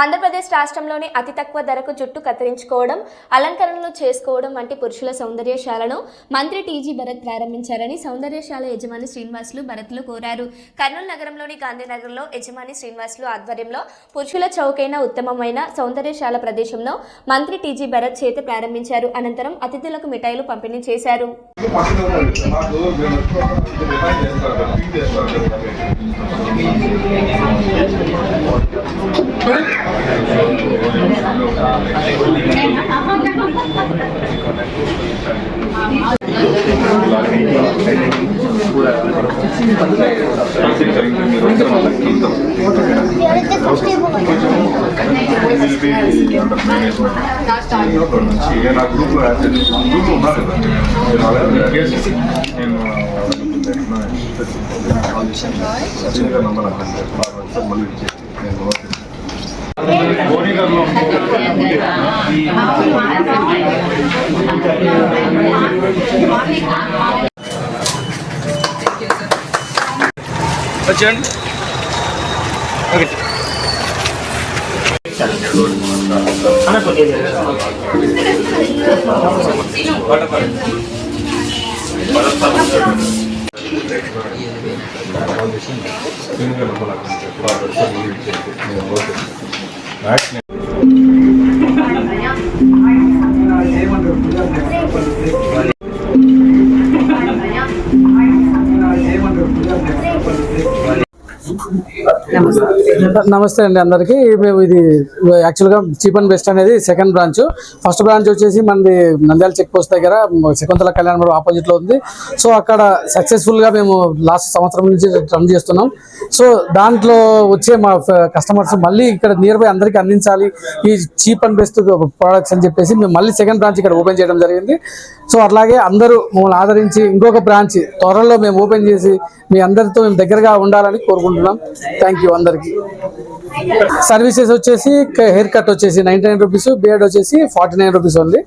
ఆంధ్రప్రదేశ్ రాష్ట్రంలోని అతి తక్కువ ధరకు జుట్టు కత్తిరించుకోవడం అలంకరణలు చేసుకోవడం వంటి పురుషుల సౌందర్యశాలను మంత్రి టీజీ భరత్ ప్రారంభించారని సౌందర్యశాల యజమాని శ్రీనివాసులు భరత్లు కోరారు. కర్నూలు నగరంలోని గాంధీనగర్లో యజమాని శ్రీనివాసులు ఆధ్వర్యంలో పురుషుల చౌకైన ఉత్తమమైన సౌందర్యశాల ప్రదేశంలో మంత్రి టీజీ భరత్ చేత ప్రారంభించారు. అనంతరం అతిథులకు మిఠాయిలు పంపిణీ చేశారు. నా గ్రూప్లో గ్రూప్ ఉన్నారు కదా నేను అలాగే నేను నంబర్ మళ్ళీ ఇచ్చేసి నేను గోనీగర్లో వచ్చేయండి ఓకే నమస్తే. అండి అందరికీ. మేము ఇది యాక్చువల్గా చీప్ అండ్ బెస్ట్ అనేది సెకండ్ బ్రాంచ్. ఫస్ట్ బ్రాంచ్ వచ్చేసి మనది నంద్యాల చెక్ పోస్ట్ దగ్గర శకుంతల కళ్యాణ్ ఆపోజిట్లో ఉంది. సో అక్కడ సక్సెస్ఫుల్గా మేము లాస్ట్ సంవత్సరం నుంచి రన్ చేస్తున్నాం. సో దాంట్లో వచ్చే మా కస్టమర్స్ మళ్ళీ ఇక్కడ నియర్ బై అందరికీ అందించాలి. ఈ చీప్ అండ్ బెస్ట్ ప్రొడక్ట్స్ అని చెప్పేసి మేము మళ్ళీ సెకండ్ బ్రాంచ్ ఇక్కడ ఓపెన్ చేయడం జరిగింది. సో అట్లాగే అందరూ మమ్మల్ని ఆదరించి ఇంకొక బ్రాంచ్ త్వరలో మేము ఓపెన్ చేసి మీ అందరితో మేము దగ్గరగా ఉండాలని కోరుకుంటున్నాం. థ్యాంక్ యూ అందరికీ. సర్వీసెస్ వచ్చేసి హెయిర్ కట్ వచ్చేసి నైన్టీ నైన్ రూపీస్ బియర్డ్ వచ్చేసి ఫార్టీ నైన్ రూపీస్ ఉంది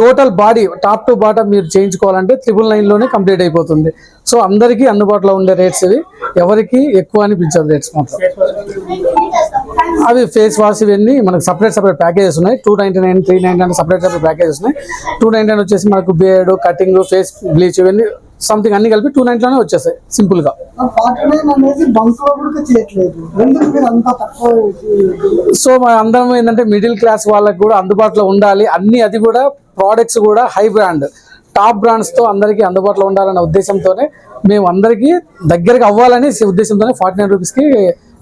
total body top to bottom మీరు చేయించుకోవాలంటే త్రిబుల్ నైన్లోనే కంప్లీట్ అయిపోతుంది. సో అందరికీ అందుబాటులో ఉండే రేట్స్ ఇవి. ఎవరికి ఎక్కువ అనిపించదు రేట్స్ మాత్రం. అవి ఫేస్ వాష్ ఇవన్నీ మనకు సపరేట్ సపరేట్ ప్యాకేజెస్ ఉన్నాయి. Two ninety nine three nine separate separate packages ఉన్నాయి. టూ నైంటీ నైన్ వచ్చేసి మనకు బియర్డ్ కటింగ్ ఫేస్ బ్లీచ్ ఇవన్నీ సంథింగ్ అన్ని కలిపి టూ నైన్టీలోనే వచ్చేస్తాయి సింపుల్గా సో మన అందరం ఏంటంటే మిడిల్ క్లాస్ వాళ్ళకి కూడా అందుబాటులో ఉండాలి. అన్ని అది కూడా ప్రోడక్ట్స్ కూడా హై బ్రాండ్ టాప్ బ్రాండ్స్తో అందరికీ అందుబాటులో ఉండాలనే ఉద్దేశంతోనే మేము అందరికీ దగ్గరికి అవ్వాలని ఉద్దేశంతోనే ఫార్టీ నైన్ రూపీస్కి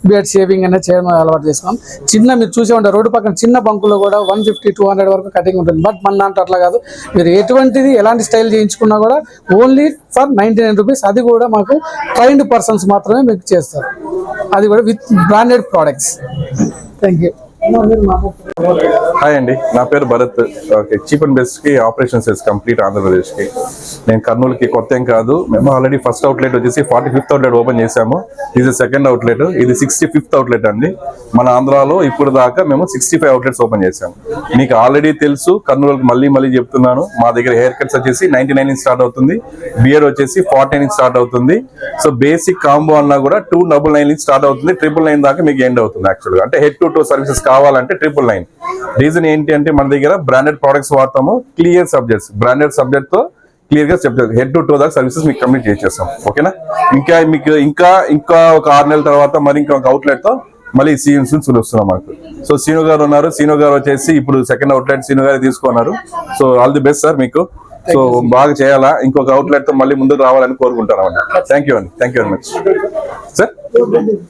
బియర్డ్ షేవింగ్ అనేది చేయడం అలవాటు చేసుకున్నాం చిన్న మీరు చూసే ఉంటారు రోడ్డు పక్కన చిన్న బంకులో కూడా వన్ ఫిఫ్టీ టూ హండ్రెడ్ వరకు కటింగ్ ఉంటుంది. బట్ మన దాంట్లో అట్లా కాదు. మీరు ఎటువంటిది ఎలాంటి స్టైల్ చేయించుకున్నా కూడా only for ninety nine rupees అది కూడా మాకు ట్రైన్డ్ పర్సన్స్ మాత్రమే మీకు చేస్తారు. అది కూడా with branded products. Thank you hi అండి నా పేరు భరత్. ఓకే చీప్ అండ్ బెస్ట్కి ఆపరేషన్ సెస్ కంప్లీట్ ఆంధ్రప్రదేశ్కి. నేను కర్నూలుకి కొత్త ఏం కాదు. మేము ఆల్రెడీ ఫస్ట్ అవుట్లెట్ వచ్చేసి ఫార్టీ ఫిఫ్త్ అవుట్లెట్ ఓపెన్ చేసాము ఇది సెకండ్ అవుట్లెట్ ఇది సిక్స్టీ ఫిఫ్త్ అవుట్లెట్ అండి. మన ఆంధ్రాలో ఇప్పుడు దాకా మేము సిక్స్టీ ఫైవ్ అవుట్లెట్స్ ఓపెన్ చేసాము మీకు ఆల్రెడీ తెలుసు కర్నూలుకి మళ్ళీ మళ్ళీ చెప్తున్నాను. మా దగ్గర హెయిర్ కట్స్ వచ్చేసి నైన్టీ నైన్ స్టార్ట్ అవుతుంది. బియర్ వచ్చేసి ఫార్టీ నుంచి స్టార్ట్ అవుతుంది. సో బేసిక్ కాంబో అన్నా కూడా టూ డబుల్ నైన్ స్టార్ట్ అవుతుంది. ట్రిపుల్ నైన్ దాకా మీకు ఎండ్ అవుతుంది యాక్చువల్గా అంటే హెడ్ టు టూ సర్వీసెస్ కావాలంటే ట్రిపుల్ నైన్ రీజన్ ఏంటి అంటే మన దగ్గర బ్రాండెడ్ ప్రొడక్ట్స్ వాడతాము క్లియర్ సబ్జెక్ట్స్ బ్రాండెడ్ సబ్జెక్ట్తో క్లియర్గా చెప్తారు హెడ్ టు టూ దాకా సర్వీసెస్ మీకు కంప్లీట్ చేసేస్తాం. ఓకేనా ఇంకా మీకు ఇంకా ఇంకా ఒక ఆరు నెలల తర్వాత మరి ఇంకా ఒక అవుట్లెట్తో మళ్ళీ సీన్స్ వస్తున్నాం మాకు. సో సీను గారు ఉన్నారు. సీను గారు వచ్చేసి ఇప్పుడు సెకండ్ అవుట్లెట్ సీను గారు తీసుకున్నారు. So all the best sir మీకు. సో బాగా చేయాలా? ఇంకొక అవుట్లెట్తో మళ్ళీ ముందుకు రావాలని కోరుకుంటాను అండి థ్యాంక్ యూ అండి. Thank you very much sir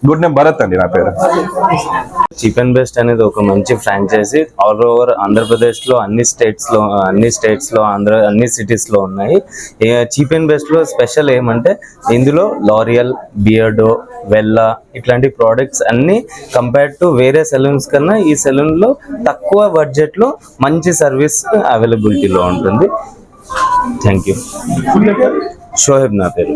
good name Bharat అండి నా పేరు. చీప్ అండ్ బెస్ట్ అనేది ఒక మంచి ఫ్రాంచైజీ. ఆల్ ఓవర్ ఆంధ్రప్రదేశ్లో అన్ని స్టేట్స్లో అన్ని స్టేట్స్లో ఆంధ్ర అన్ని సిటీస్లో ఉన్నాయి చీప్ అండ్ బెస్ట్లో స్పెషల్ ఏమంటే ఇందులో లారియల్ బియర్డో వెల్లా ఇట్లాంటి ప్రోడక్ట్స్ అన్ని కంపేర్ టు వేరే సెలూన్స్ కన్నా ఈ సెలూన్లో తక్కువ బడ్జెట్లో మంచి సర్వీస్ అవైలబిలిటీలో ఉంటుంది. థ్యాంక్ యూ షోహెబ్ నా పేరు.